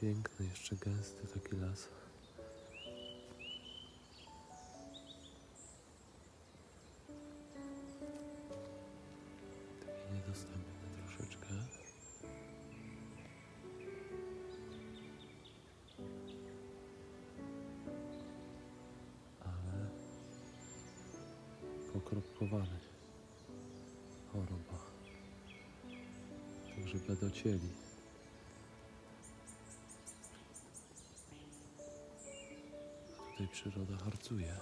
Piękny, jeszcze gęsty taki las. Taki troszeczkę. Ale pokropkowany. Choroba. Także bedocieli. A tutaj przyroda harcuje.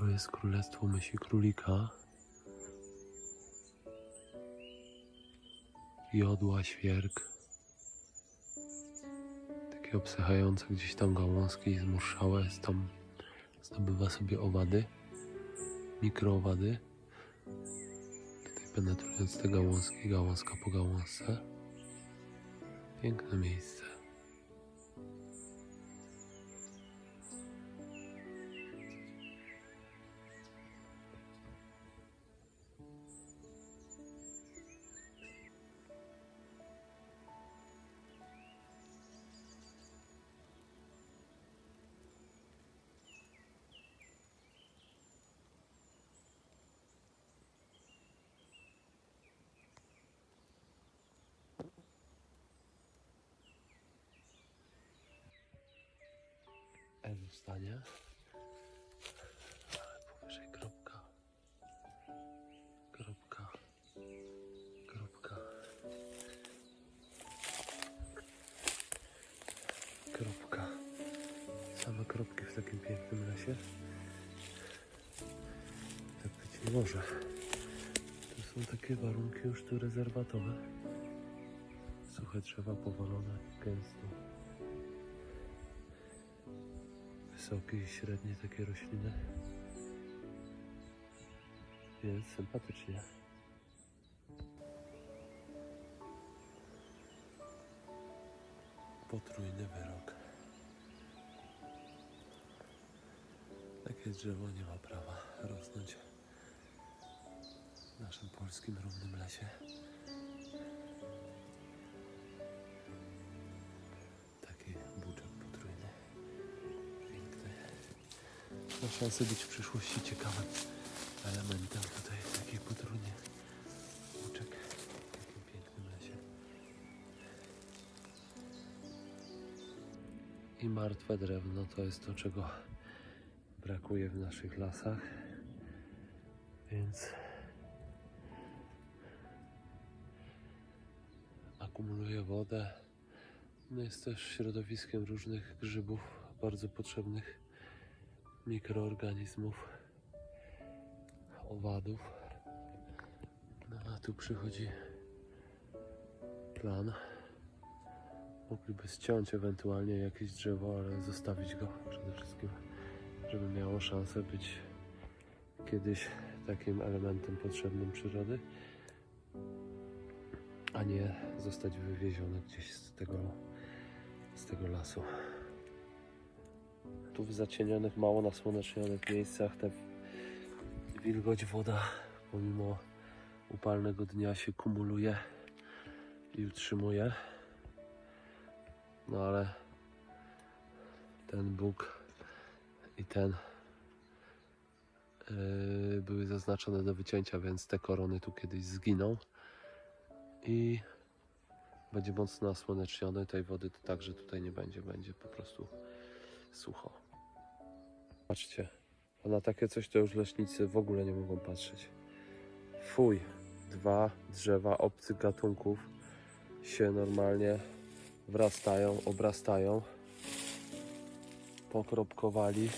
To jest królestwo myśli królika. Jodła świerk. Takie obsychające gdzieś tam gałązki zmurszałe. Jest tam zdobywa sobie owady. Mikroowady. Tutaj penetrując te gałązki, gałązka po gałązce. Piękne miejsce. Stanie. Ale powyżej kropka. Kropka. Kropka. Kropka. Same kropki w takim pięknym lesie. Tak być nie może. To są takie warunki już tu rezerwatowe. Suche drzewa powalone gęsto. Wysokie i średnie takie rośliny. Więc sympatycznie. Potrójny wyrok. Takie drzewo nie ma prawa rosnąć w naszym polskim równym lesie. Szansę być w przyszłości ciekawym elementem tutaj takiej potrójnie. Buczek w takim pięknym lesie. I martwe drewno to jest to, czego brakuje w naszych lasach. Więc akumuluje wodę. No jest też środowiskiem różnych grzybów bardzo potrzebnych, mikroorganizmów, owadów. No a tu przychodzi plan. Mogliby ściąć ewentualnie jakieś drzewo, ale zostawić go przede wszystkim, żeby miało szansę być kiedyś takim elementem potrzebnym przyrody, a nie zostać wywiezione gdzieś z tego, z tego lasu. Tu w zacienionych, mało nasłonecznionych miejscach ta wilgoć woda pomimo upalnego dnia się kumuluje i utrzymuje. No ale ten Bóg i ten yy, były zaznaczone do wycięcia, więc te korony tu kiedyś zginą i będzie mocno nasłoneczniony. Tej wody to także tutaj nie będzie, będzie po prostu sucho. Patrzcie, a na takie coś to już leśnicy w ogóle nie mogą patrzeć. Fuj, dwa drzewa obcych gatunków się normalnie wrastają, obrastają. pokropkowali,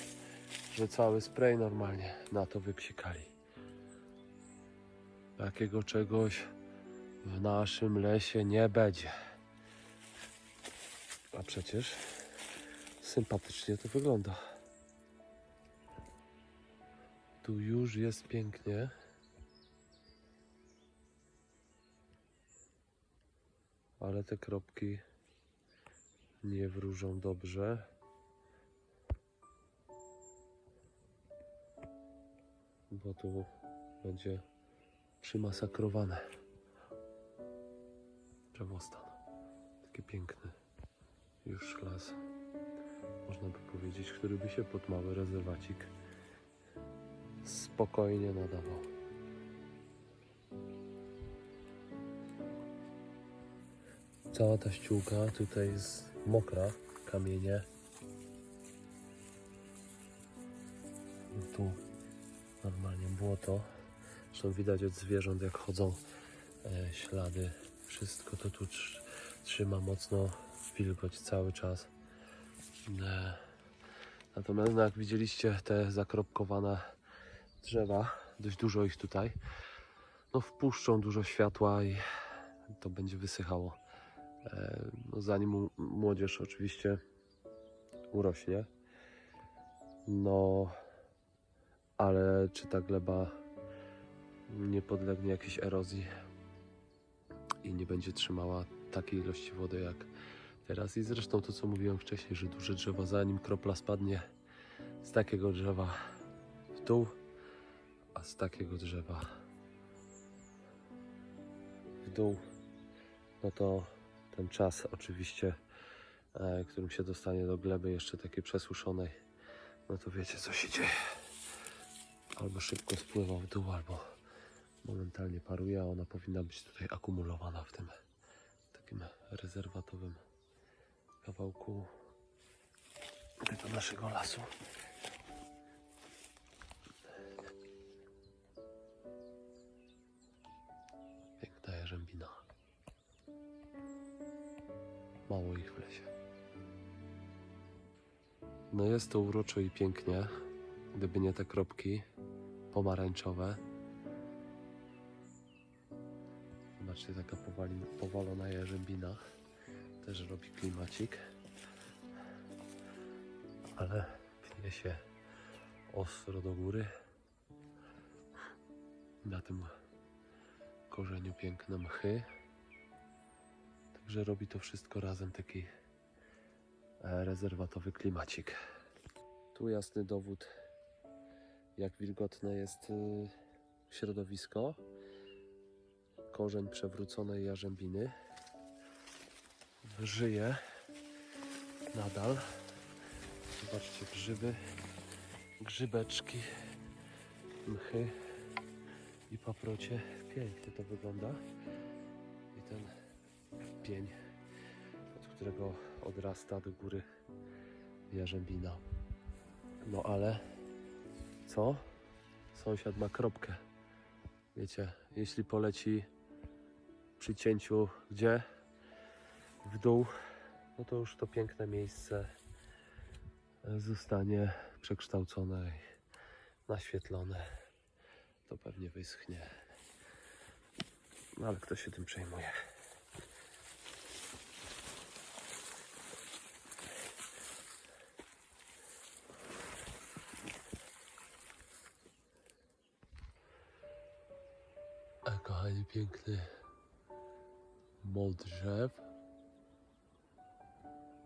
że cały spray normalnie na to wypsikali. Takiego czegoś w naszym lesie nie będzie. A przecież sympatycznie to wygląda. Tu już jest pięknie. Ale te kropki nie wróżą dobrze. Bo tu będzie przymasakrowane. Drzewostan. Taki piękny już las. Można by powiedzieć, który by się pod mały rezerwacik spokojnie nadawał. Cała ta ściółka tutaj jest mokra, kamienie. Tu normalnie błoto. Zresztą widać od zwierząt jak chodzą e, ślady. Wszystko to tu tr- trzyma mocno wilgoć cały czas. E, natomiast no, jak widzieliście te zakropkowane drzewa, dość dużo ich tutaj, no wpuszczą dużo światła i to będzie wysychało. E, no, zanim młodzież oczywiście urośnie. No, ale czy ta gleba nie podlegnie jakiejś erozji i nie będzie trzymała takiej ilości wody jak teraz. I zresztą to, co mówiłem wcześniej, że duże drzewo, zanim kropla spadnie z takiego drzewa w dół, a z takiego drzewa w dół, no to ten czas oczywiście, e, którym się dostanie do gleby jeszcze takiej przesuszonej, no to wiecie co się dzieje. Albo szybko spływa w dół, albo momentalnie paruje, a ona powinna być tutaj akumulowana w tym takim rezerwatowym kawałku tego naszego lasu. Piękna jarzębina. Mało ich w lesie. No jest to uroczo i pięknie, gdyby nie te kropki pomarańczowe. Zobaczcie, taka powalona jarzębina też robi klimacik. Ale pnie się ostro do góry. Na tym korzeniu piękne mchy. Także robi to wszystko razem taki e, rezerwatowy klimacik. Tu jasny dowód, jak wilgotne jest y, środowisko. Korzeń przewróconej jarzębiny żyje nadal. Zobaczcie, grzyby, grzybeczki, mchy i paprocie. Pięknie to wygląda. I ten pień, od którego odrasta do góry jarzębina. No ale co? Sąsiad ma kropkę. Wiecie, jeśli poleci przy cięciu gdzie? W dół, no to już to piękne miejsce e, zostanie przekształcone naświetlone. To pewnie wyschnie. No ale kto się tym przejmuje? A kochani, piękny mol drzew.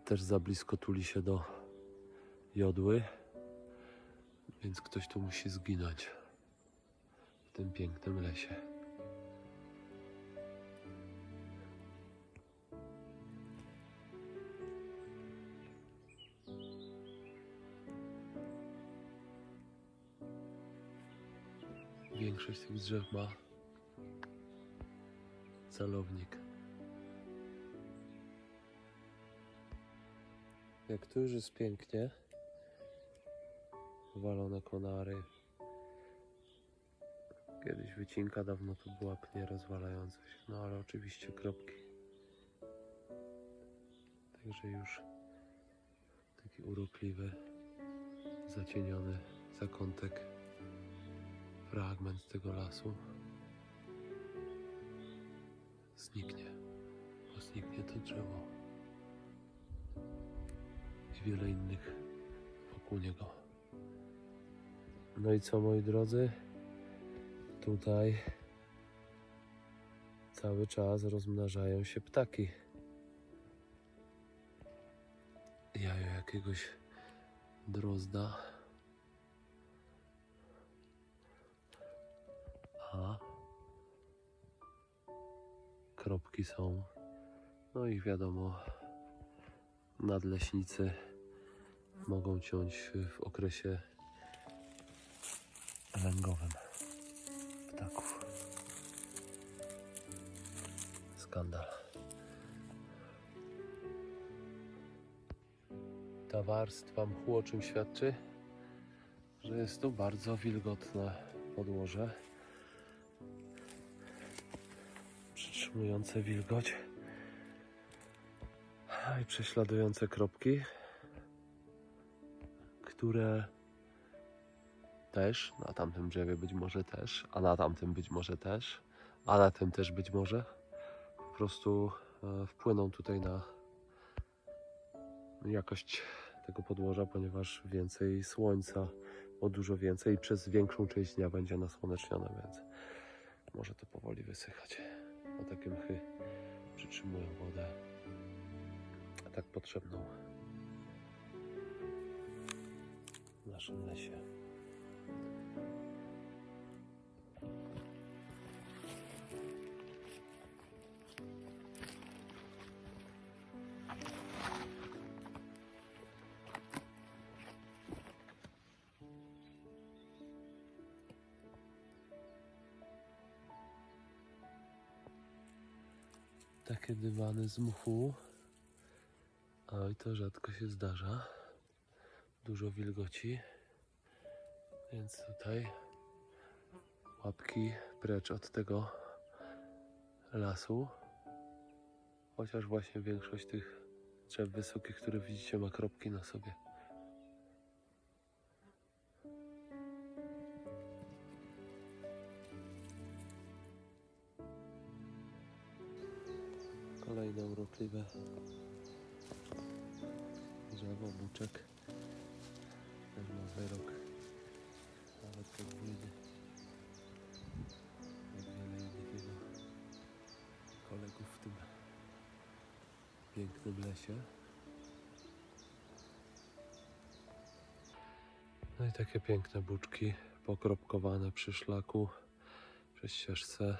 Też za blisko tuli się do jodły, więc ktoś tu musi zginąć w tym pięknym lesie. Większość tych drzew ma celownik. Jak tu już jest pięknie, walone konary. Kiedyś wycinka dawno tu była pnie rozwalające się, no ale oczywiście kropki. Także już taki urokliwy zacieniony zakątek, fragment tego lasu. Zniknie, bo zniknie to drzewo wiele innych wokół niego. No i co moi drodzy? Tutaj cały czas rozmnażają się ptaki. Jajo jakiegoś drozda. A kropki są. No i wiadomo, nadleśnicy mogą ciąć w okresie lęgowym ptaków. Skandal. Ta warstwa mchu o czym świadczy? Że jest tu bardzo wilgotne podłoże. Przytrzymujące wilgoć. I prześladujące kropki, które też, na tamtym drzewie być może też, a na tamtym być może też, a na tym też być może, po prostu e, wpłyną tutaj na jakość tego podłoża, ponieważ więcej słońca, o dużo więcej i przez większą część dnia będzie nasłonecznione, więc może to powoli wysychać. A takie mchy przytrzymują wodę tak potrzebną w naszym lesie. Takie dywany z mchu. Oj, to rzadko się zdarza. Dużo wilgoci. Więc tutaj łapki precz od tego lasu. Chociaż właśnie większość tych drzew wysokich, które widzicie, ma kropki na sobie. Kolejne urokliwe drzewo, buczek. Wyrok. Nawet podwójny. Jak wiele innych jego kolegów w tym pięknym lesie. No i takie piękne buczki pokropkowane przy szlaku, przy ścieżce.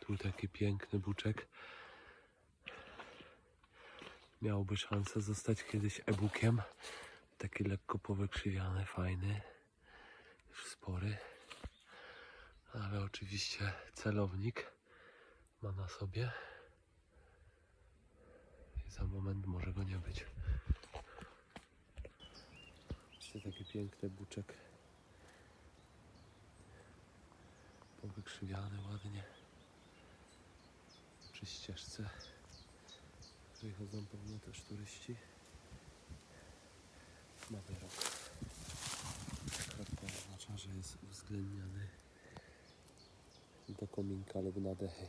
Tu taki piękny buczek. Miałby szansę zostać kiedyś e-bookiem. Taki lekko powykrzywiany, fajny. Już spory. Ale oczywiście celownik ma na sobie. I za moment może go nie być. Jeszcze taki piękny buczek. Powykrzywiany ładnie przy ścieżce, której chodzą pewno też turyści. Ma wyrok. Kropka oznacza, że jest uwzględniany do kominka lub na dechy.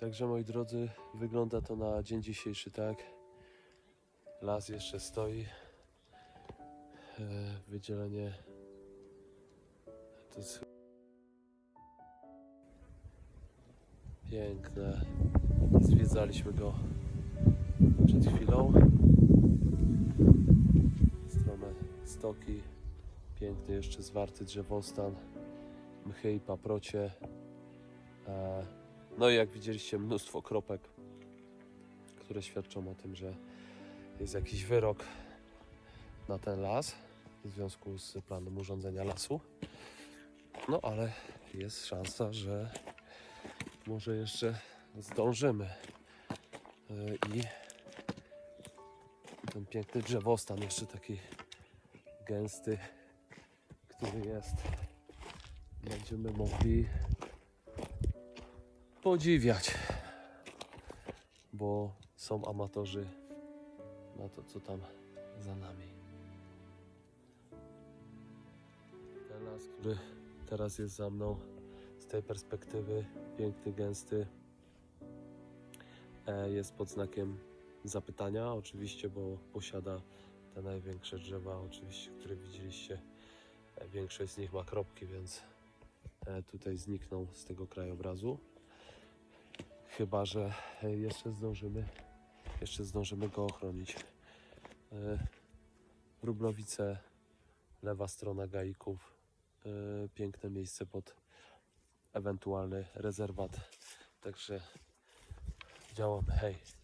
Także moi drodzy, wygląda to na dzień dzisiejszy tak. Las jeszcze stoi. E, Wydzielenie to jest Piękne. Zwiedzaliśmy go przed chwilą. Strome stoki. Piękny jeszcze zwarty drzewostan. Mchy i paprocie. E, No i jak widzieliście mnóstwo kropek, które świadczą o tym, że jest jakiś wyrok na ten las w związku z planem urządzenia lasu. No ale jest szansa, że może jeszcze zdążymy. Yy, I ten piękny drzewostan, jeszcze taki gęsty, który jest, będziemy mogli podziwiać, bo są amatorzy na to, co tam za nami. Ten las, który teraz jest za mną, z tej perspektywy piękny, gęsty, e, jest pod znakiem zapytania, oczywiście, bo posiada te największe drzewa, oczywiście, które widzieliście. E, Większość z nich ma kropki, więc e, tutaj znikną z tego krajobrazu. Chyba, że e, jeszcze zdążymy, jeszcze zdążymy go ochronić. E, Wróblowice, lewa strona Gaików, e, piękne miejsce pod ewentualny rezerwat. Także działamy, hej.